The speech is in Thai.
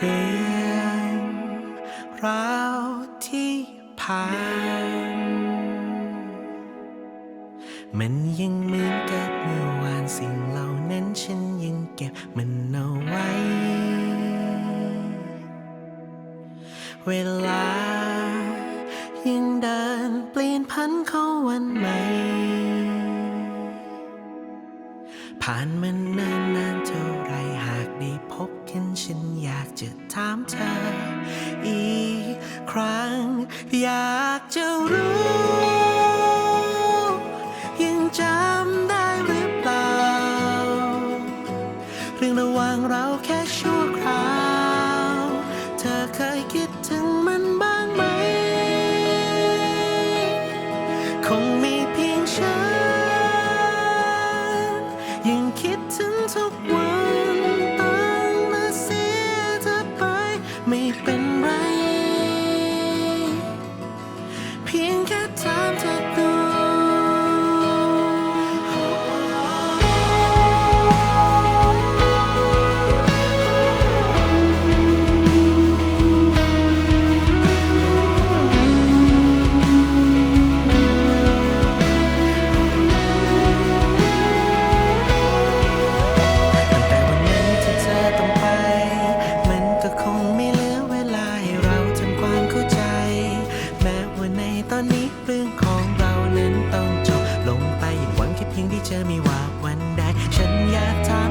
เรื่องราวที่ผ่าน มันยังเหมือนกับเมื่อวานสิ่งเหล่านั้นฉันยังเก็บมันเอาไว้ เวลายังเดินเปลี่ยนพันเข้าวันใหม่ผ่านมันนานนานเท่าไรหากได้พบ เห็นฉันอยากจะถามเธอ อีกครั้ง อยากจะรู้ ยังจำได้หรือเปล่า เรื่องระหว่างเราแค่ชั่ว ไม่ว่าวันใด ฉันอยากถาม